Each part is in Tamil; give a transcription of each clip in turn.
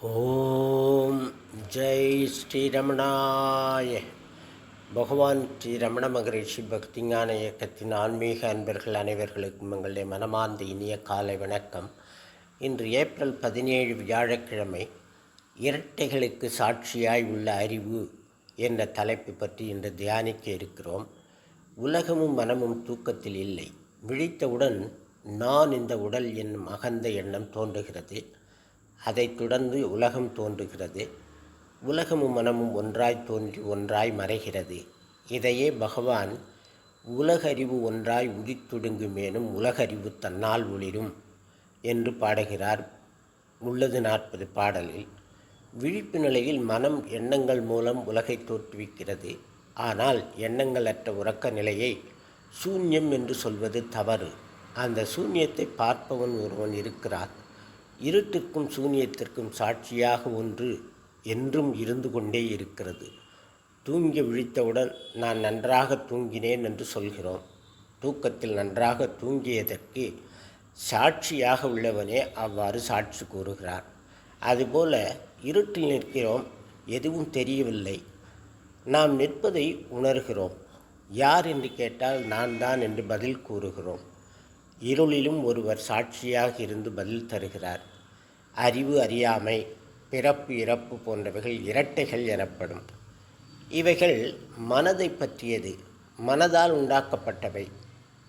ஓம் ஜெய் ஸ்ரீரமணாய பகவான் ஸ்ரீ ரமண மகரிஷி பக்திஞான இயக்கத்தின் ஆன்மீக அன்பர்கள் அனைவர்களுக்கும் எங்களுடைய மனமார்ந்த இனிய காலை வணக்கம். இன்று ஏப்ரல் பதினேழு வியாழக்கிழமை இரட்டைகளுக்கு சாட்சியாய் உள்ள அறிவு என்ற தலைப்பு பற்றி இன்று தியானிக்க இருக்கிறோம். உலகமும் மனமும் தூக்கத்தில் இல்லை. விழித்தவுடன் நான் இந்த உடல் என்னும் அகந்த எண்ணம் தோன்றுகிறது. அதைத் தொடர்ந்து உலகம் தோன்றுகிறது. உலகமும் மனமும் ஒன்றாய் தோன்றி ஒன்றாய் மறைகிறது. இதையே பகவான் உலகறிவு ஒன்றாய் உதித்துடுங்குமேனும் உலகறிவு தன்னால் ஒளிரும் என்று பாடுகிறார் உள்ளது நாற்பது பாடலில். விழிப்பு நிலையில் மனம் எண்ணங்கள் மூலம் உலகை தோற்றுவிக்கிறது. ஆனால் எண்ணங்களற்ற உறக்க நிலையை சூன்யம் என்று சொல்வது தவறு. அந்த சூன்யத்தை பார்ப்பவன் ஒருவன் இருக்கிறான். இருட்டுக்கும் சூனியத்திற்கும் சாட்சியாக ஒன்று என்றும் இருந்து கொண்டே இருக்கிறது. தூங்கி விழித்தவுடன் நான் நன்றாக தூங்கினேன் என்று சொல்கிறோம். தூக்கத்தில் நன்றாக தூங்கியதற்கு சாட்சியாக உள்ளவனே அவ்வாறு சாட்சி கூறுகிறான் அதுபோல இருட்டில் நிற்கிறோம் எதுவும் தெரியவில்லை. நாம் நிற்பதை உணர்கிறோம். யார் என்று கேட்டால் நான் தான் என்று பதில் கூறுகிறோம். இருளிலும் ஒருவர் சாட்சியாக இருந்து பதில் தருகிறார். அறிவு அறியாமை பிறப்பு இறப்பு போன்றவைகள் இரட்டைகள் எனப்படும். இவைகள் மனதை பற்றியது மனதால் உண்டாக்கப்பட்டவை.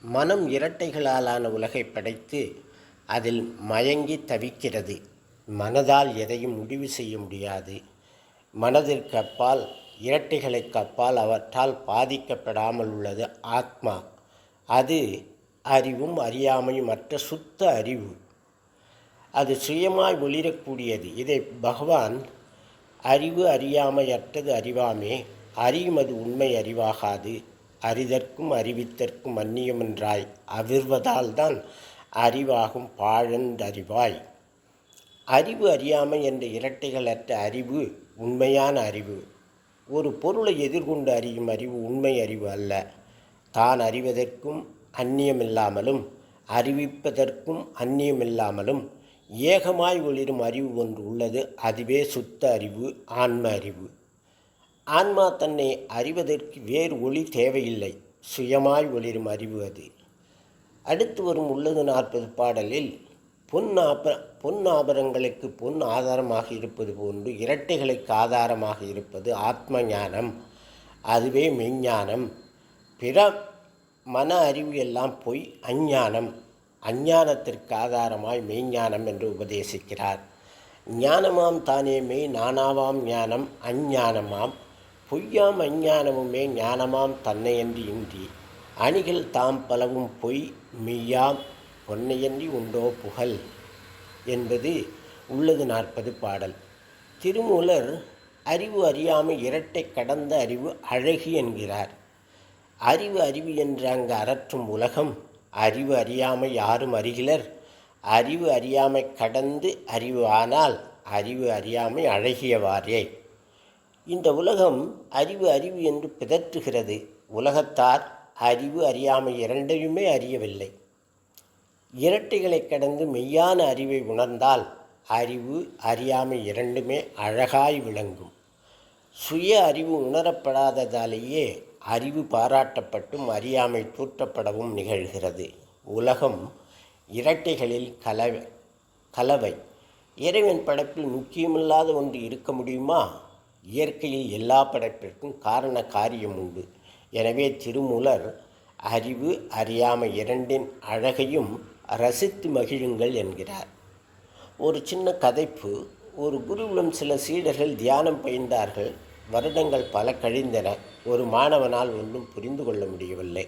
மனம் இரட்டைகளாலான உலகை படைத்து அதில் மயங்கி தவிக்கிறது. மனதால் எதையும் முடிவு செய்ய முடியாது. மனதிற்கு அப்பால் இரட்டைகளுக்கு அப்பால் அவற்றால் பாதிக்கப்படாமல் உள்ளது ஆத்மா. அது அறிவும் அறியாமையும் அற்ற சுத்த அறிவு. அது சுயமாய் ஒளிரக்கூடியது. இதை பகவான் அறிவு அறியாமையற்றது அறிவாமே. அறியும் அது உண்மை அறிவாகாது. அறிதற்கும் அறிவித்தற்கும் அந்நியமென்றாய் அவிர்வதால் தான் அறிவாகும் பாழந்தறிவாய். அறிவு அறியாமை என்ற இரட்டைகளற்ற அறிவு உண்மையான அறிவு. ஒரு பொருளை எதிர்கொண்டு அறியும் அறிவு உண்மை அறிவு அல்ல. தான் அறிவதற்கும் அந்நியமில்லாமலும் அறிவிப்பதற்கும் அந்நியமில்லாமலும் ஏகமாய் ஒளிரும் அறிவு ஒன்று உள்ளது அதுவே சுத்த அறிவு ஆன்ம அறிவு. ஆன்மா தன்னை அறிவதற்கு வேறு ஒளி தேவையில்லை சுயமாய் ஒளிரும் அறிவு அது. அடுத்து வரும் உள்ளது நாற்பது பாடலில் பொன் ஆப பொன் ஆபரங்களுக்கு பொன் ஆதாரமாக இருப்பது போன்று இரட்டைகளுக்கு ஆதாரமாக இருப்பது ஆத்ம ஞானம் அதுவே மெய்ஞானம். பிற மன அறிவு எல்லாம் பொய் அஞ்ஞானம் அஞ்ஞானத்திற்கு ஆதாரமாய் மெய்ஞானம் என்று உபதேசிக்கிறார். ஞானமாம் தானே மெய் நானாவாம் ஞானம் அஞ்ஞானமாம். பொய்யாம் அஞ்ஞானமுமே ஞானமாம் தன்னையன்றி இன்றி. அணிகள் தாம் பலவும் பொய் மெய்யாம் பொன்னையன்றி உண்டோ புகழ் என்பது உள்ளது நாற்பது பாடல். திருமூலர் அறிவு அறியாமல் இரட்டை கடந்த அறிவு அழகி என்கிறார். அறிவு அறிவு என்று அங்கு அரற்றும் உலகம் அறிவு அறியாமை யாரும் அறிகிலர். அறிவு அறியாமை கடந்து அறிவு ஆனால் அறிவு அறியாமை அழகியவாறே. இந்த உலகம் அறிவு அறிவு என்று பிதற்றுகிறது. உலகத்தார் அறிவு அறியாமை இரண்டையுமே அறியவில்லை. இரட்டைகளை கடந்து மெய்யான அறிவை உணர்ந்தால் அறிவு அறியாமை இரண்டுமே அழகாய் விளங்கும். சுய அறிவு உணரப்படாததாலேயே அறிவு பாராட்டப்பட்டும் அறியாமை தூற்றப்படவும் நிகழ்கிறது. உலகம் இரட்டைகளில் கலவை கலவை. இறைவன் படைப்பில் முக்கியமில்லாத ஒன்று இருக்க முடியுமா? இயற்கையில் எல்லா படைப்பிற்கும் காரண காரியம் உண்டு. எனவே திருமூலர் அறிவு அறியாமை இரண்டின் அழகையும் ரசித்து மகிழுங்கள் என்கிறார். ஒரு சின்ன கதைப்பு. ஒரு குருவிடம் சில சீடர்கள் தியானம் பயின்றார்கள். வருடங்கள் பல கழிந்தன ஒரு மாணவனால் ஒன்றும் புரிந்து கொள்ள முடியவில்லை.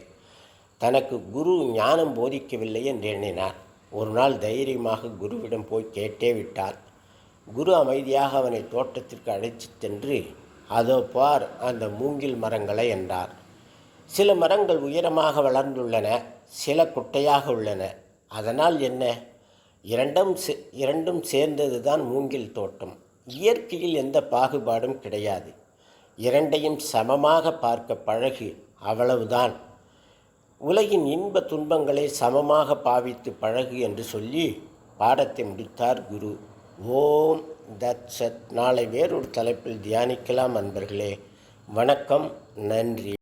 தனக்கு குரு ஞானம் போதிக்கவில்லை என்று எண்ணினார். ஒரு நாள் தைரியமாக குருவிடம் போய் கேட்டே விட்டார். குரு அமைதியாக அவனை தோட்டத்திற்கு அழைத்துச் சென்று அதோ பார் அந்த மூங்கில் மரங்களை என்றார். சில மரங்கள் உயரமாக வளர்ந்துள்ளன சில குட்டையாக உள்ளன. அதனால் என்ன? இரண்டும் இரண்டும் சேர்ந்தது தான் மூங்கில் தோட்டம். இயற்கையில் எந்த பாகுபாடும் கிடையாது. இரண்டையும் சமமாக பார்க்க பழகு அவ்வளவுதான். உலகின் இன்ப துன்பங்களை சமமாக பாவித்து பழகு என்று சொல்லி பாடத்தை முடித்தார் குரு. ஓம் தத் சத். நாளை வேறொரு தலைப்பில் தியானிக்கலாம் அன்பர்களே. வணக்கம். நன்றி.